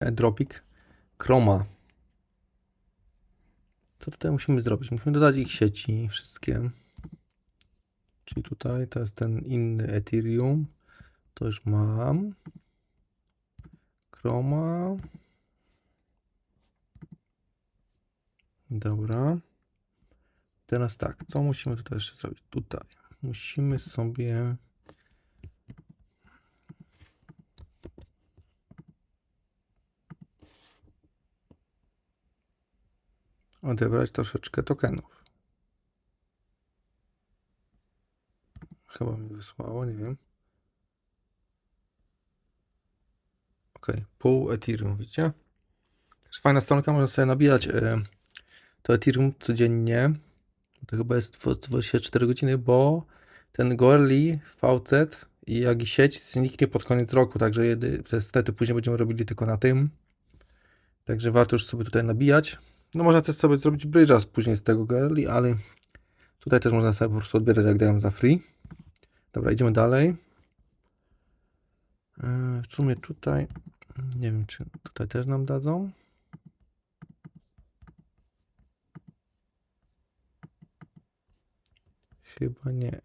Dropik Chroma. Co tutaj musimy zrobić? Musimy dodać ich sieci wszystkie. Czyli tutaj to jest ten inny Ethereum. To już mam. Chroma. Dobra. Teraz tak, co musimy tutaj jeszcze zrobić? Tutaj musimy sobie odebrać troszeczkę tokenów. Chyba mi wysłało, nie wiem. Ok, pół Ethereum, widzicie? Fajna stronka, można sobie nabijać e, to Ethereum codziennie. To chyba jest 24 godziny, bo ten Gorli, VC i jak i sieć zniknie pod koniec roku, także niestety później będziemy robili tylko na tym. Także warto już sobie tutaj nabijać. No można też sobie zrobić bridge'a później z tego Gorli, ale tutaj też można sobie po prostu odbierać jak dają za free. Dobra, idziemy dalej. Yy, W sumie tutaj, nie wiem czy tutaj też nam dadzą. Chyba nie.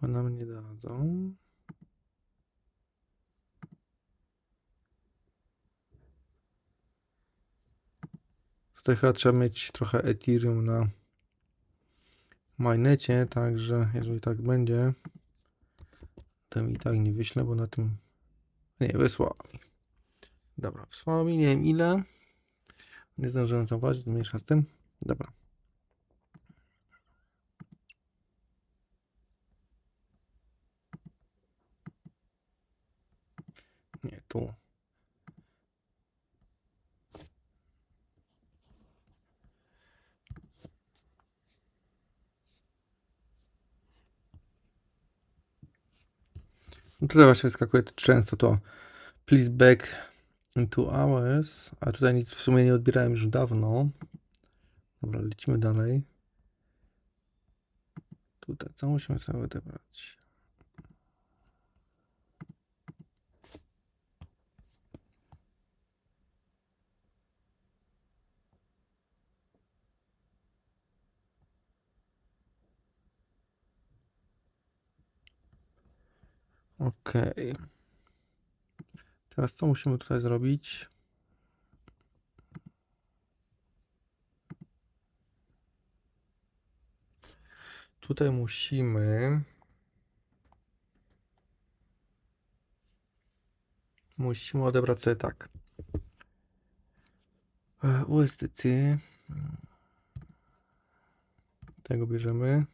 Chyba nam nie dadzą. Tutaj chyba trzeba mieć trochę Ethereum na mainnecie, także jeżeli tak będzie, to mi i tak nie wyślę, bo na tym nie wysłała mi. Dobra, wysłała mi, nie wiem ile. Nie zdążyłem zauważyć, mniejsza z tym. Dobra. Nie, tu. No tutaj właśnie wyskakuje to często to please back in two hours, a tutaj nic w sumie nie odbierałem już dawno. Dobra, lecimy dalej. Tutaj co musimy sobie odebrać? Okej. Teraz co musimy tutaj zrobić? Tutaj musimy. Musimy odebrać sobie tak. E, USDC. Tego bierzemy.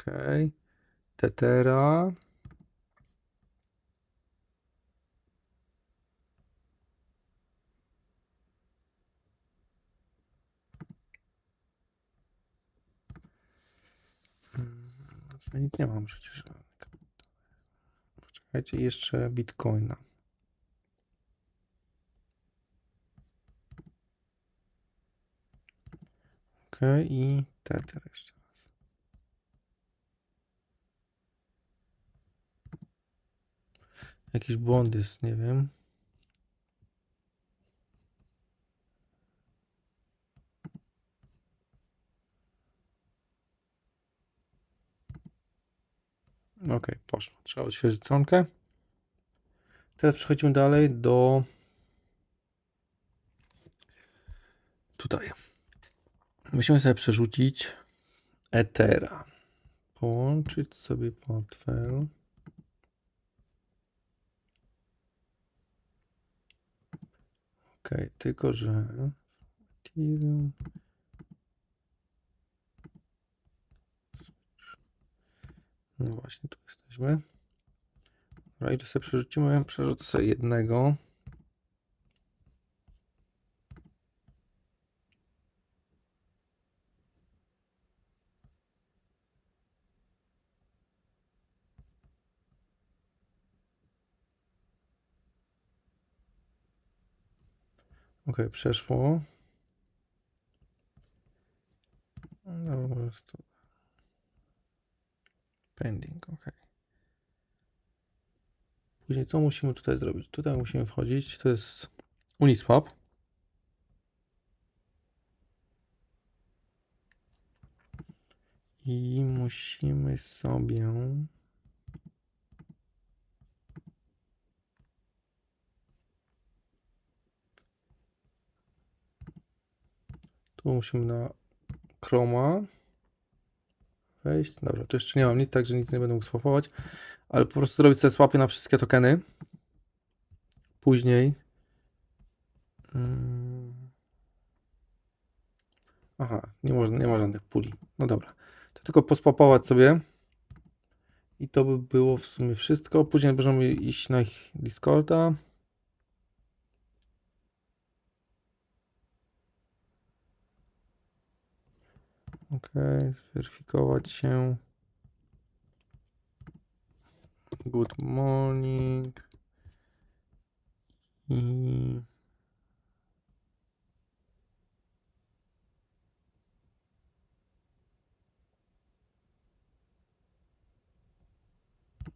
Ok. Tetera. Mm, Ja nic nie mam przecież. Poczekajcie, jeszcze bitcoina. Ok, i tether jeszcze Jakiś błąd jest, nie wiem. Ok, poszło. Trzeba odświeżyć stronkę. Teraz przechodzimy dalej do tutaj. Musimy sobie przerzucić Ethera. Połączyć sobie portfel. Ok, tylko że Ethereum. No właśnie, tu jesteśmy. Dobra, ile sobie przerzucimy? Przerzucę sobie jednego. Ok, przeszło. Dobra, może to. Pending, ok. Później co musimy tutaj zrobić? Tutaj musimy wchodzić, to jest Uniswap. I musimy sobie Tu musimy na Chroma wejść. Dobra, tu jeszcze nie mam nic, także nic nie będę mógł swapować, ale po prostu zrobić sobie swapy na wszystkie tokeny. Później. Mm. Aha, nie można, nie ma żadnych puli. No dobra. To tylko poswapować sobie. I to by było w sumie wszystko. Później możemy iść na ich Discorda. Ok, zweryfikować się. Good morning. I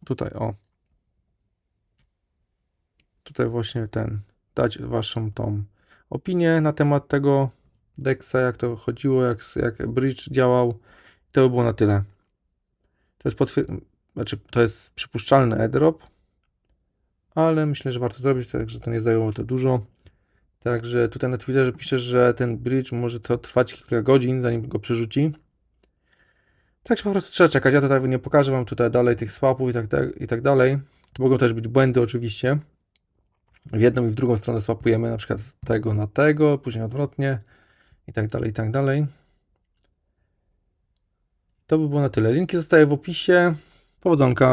tutaj, o. Tutaj właśnie ten, dać waszą tą opinię na temat tego Dexa, jak to chodziło, jak, jak bridge działał. To by było na tyle. To jest, potwier- znaczy, to jest przypuszczalny airdrop, ale myślę, że warto zrobić, także to nie zajęło to dużo. Także tutaj na Twitterze pisze, że ten bridge może to trwać kilka godzin, zanim go przerzuci. Także po prostu trzeba czekać. Ja tutaj nie pokażę Wam tutaj dalej tych swapów i tak, tak, i tak dalej. To mogą też być błędy oczywiście. W jedną i w drugą stronę swapujemy, na przykład tego na tego, później odwrotnie i tak dalej, i tak dalej. To by było na tyle. Linki zostaje w opisie. Powodzonka.